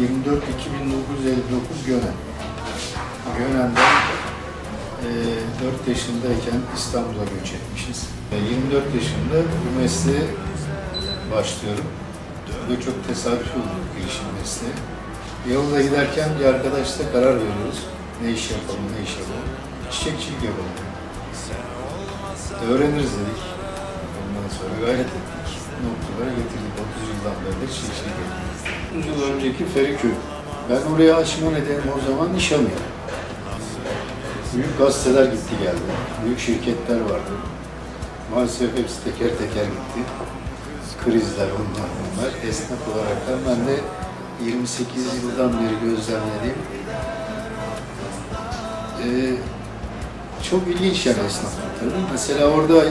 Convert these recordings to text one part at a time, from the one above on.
24 2959 Gönen. Gönen'den e, 4 yaşındayken İstanbul'a göç etmişiz. E, 24 yaşında bu mesleğe başlıyorum. Ve çok tesadüfi oldu bu girişim mesleği. Yolda giderken bir arkadaşla karar veriyoruz. Ne iş yapalım, ne iş yapalım. Çiçekçilik yapalım. Öğreniriz dedik. Ondan sonra gayret ettik. Noktalara getirdik. 30 yıldan beri yapıyoruz. 30 yıl önceki Feriköy. Ben oraya açma nedenim o zaman nişanlıyım. Büyük gazeteler gitti geldi. Büyük şirketler vardı. Maalesef hepsi teker teker gitti. Krizler onlar bunlar. Esnaf olarak ben de 28 yıldan beri gözlemlediğim eee, çok ilginç yani tabii. Mesela orada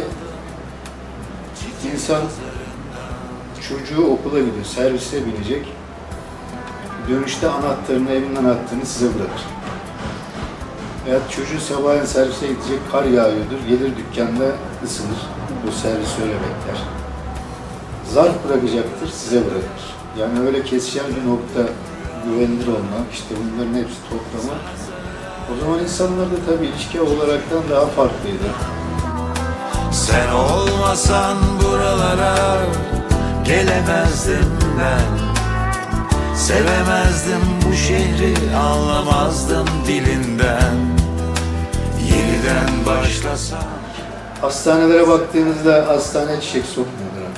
insan çocuğu okula gidiyor, servise binecek. Dönüşte anahtarını, evin anahtarını size bırakır. Veya çocuğu sabahleyin servise gidecek, kar yağıyordur, gelir dükkanda ısınır. Bu servis öyle bekler. Zarf bırakacaktır, size bırakır. Yani öyle kesişen bir nokta güvenilir olmak, işte bunların hepsi toplama. O zaman insanlar da tabii ilişki olaraktan daha farklıydı. Sen olmasan buralara gelemezdim ben Sevemezdim bu şehri anlamazdım dilinden Yeniden başlasam Hastanelere baktığınızda hastane çiçek sokmuyorlar.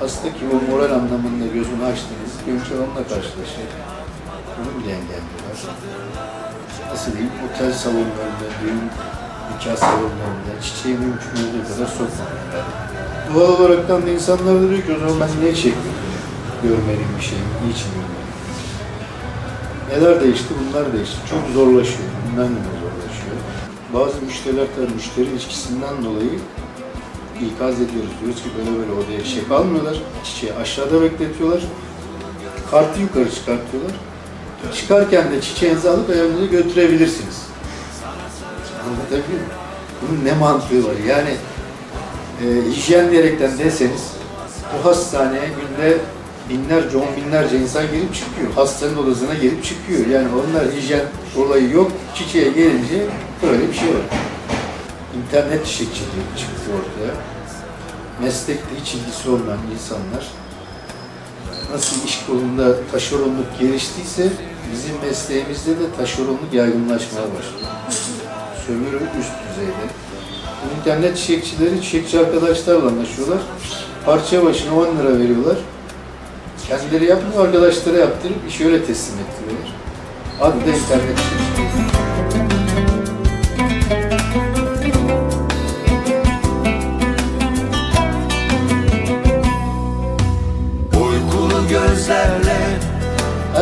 Hasta ki o moral anlamında gözünü açtınız, önce onunla karşılaşır. Onu bile engelliyorlar. Nasıl diyeyim, otel salonlarında, düğün nikah salonlarında çiçeği mümkün olduğu kadar sokmuyorlar. Doğal olaraktan da insanlar da diyor ki o zaman ben niye çekmiyorum? Görmeliyim bir şey, niçin görmeliyim? Neler değişti? Bunlar değişti. Çok zorlaşıyor. Bundan da zorlaşıyor. Bazı müşteriler tabii müşteri ilişkisinden dolayı ikaz ediyoruz. Diyoruz ki böyle böyle odaya çiçek almıyorlar. Çiçeği aşağıda bekletiyorlar. Kartı yukarı çıkartıyorlar. Çıkarken de çiçeğinizi alıp evinize götürebilirsiniz. Anlatabiliyor muyum? Bunun ne mantığı var? Yani e, hijyen diyerekten deseniz o hastaneye günde binlerce, on binlerce insan girip çıkıyor. Hastanın odasına girip çıkıyor. Yani onlar hijyen olayı yok. Çiçeğe gelince böyle bir şey var. İnternet çiçekçiliği çıktı ortaya. Meslekle hiç ilgisi olmayan insanlar nasıl iş kolunda taşeronluk geliştiyse bizim mesleğimizde de taşeronluk yaygınlaşmaya başladı. Sömürü üst düzeyde. Bu internet çiçekçileri çiçekçi arkadaşlarla anlaşıyorlar. Parça başına 10 lira veriyorlar. Kendileri yapmıyor, arkadaşlara yaptırıp işi öyle teslim ettiriyorlar. Adı da internet çiçekçiliği.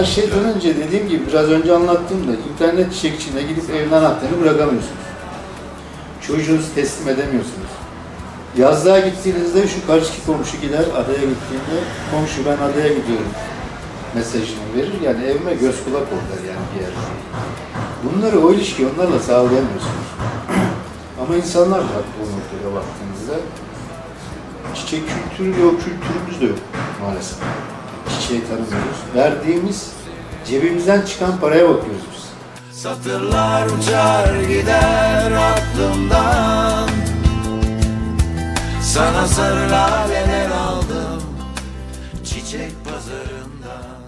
Her şeyden önce dediğim gibi biraz önce anlattığımda internet çiçekçine gidip evin anahtarını bırakamıyorsunuz. Çocuğunuzu teslim edemiyorsunuz. Yazlığa gittiğinizde şu karşıki komşu gider adaya gittiğinde komşu ben adaya gidiyorum mesajını verir. Yani evime göz kulak ol der yani bir yer. Bunları o ilişkiyi onlarla sağlayamıyorsunuz. Ama insanlar var bu noktada baktığınızda. Çiçek kültürü yok, kültürümüz de yok maalesef. Çiçeği tanımıyoruz. Verdiğimiz cebimizden çıkan paraya bakıyoruz biz. Satırlar uçar gider aklımdan Sana sarı laleler aldım Çiçek pazarından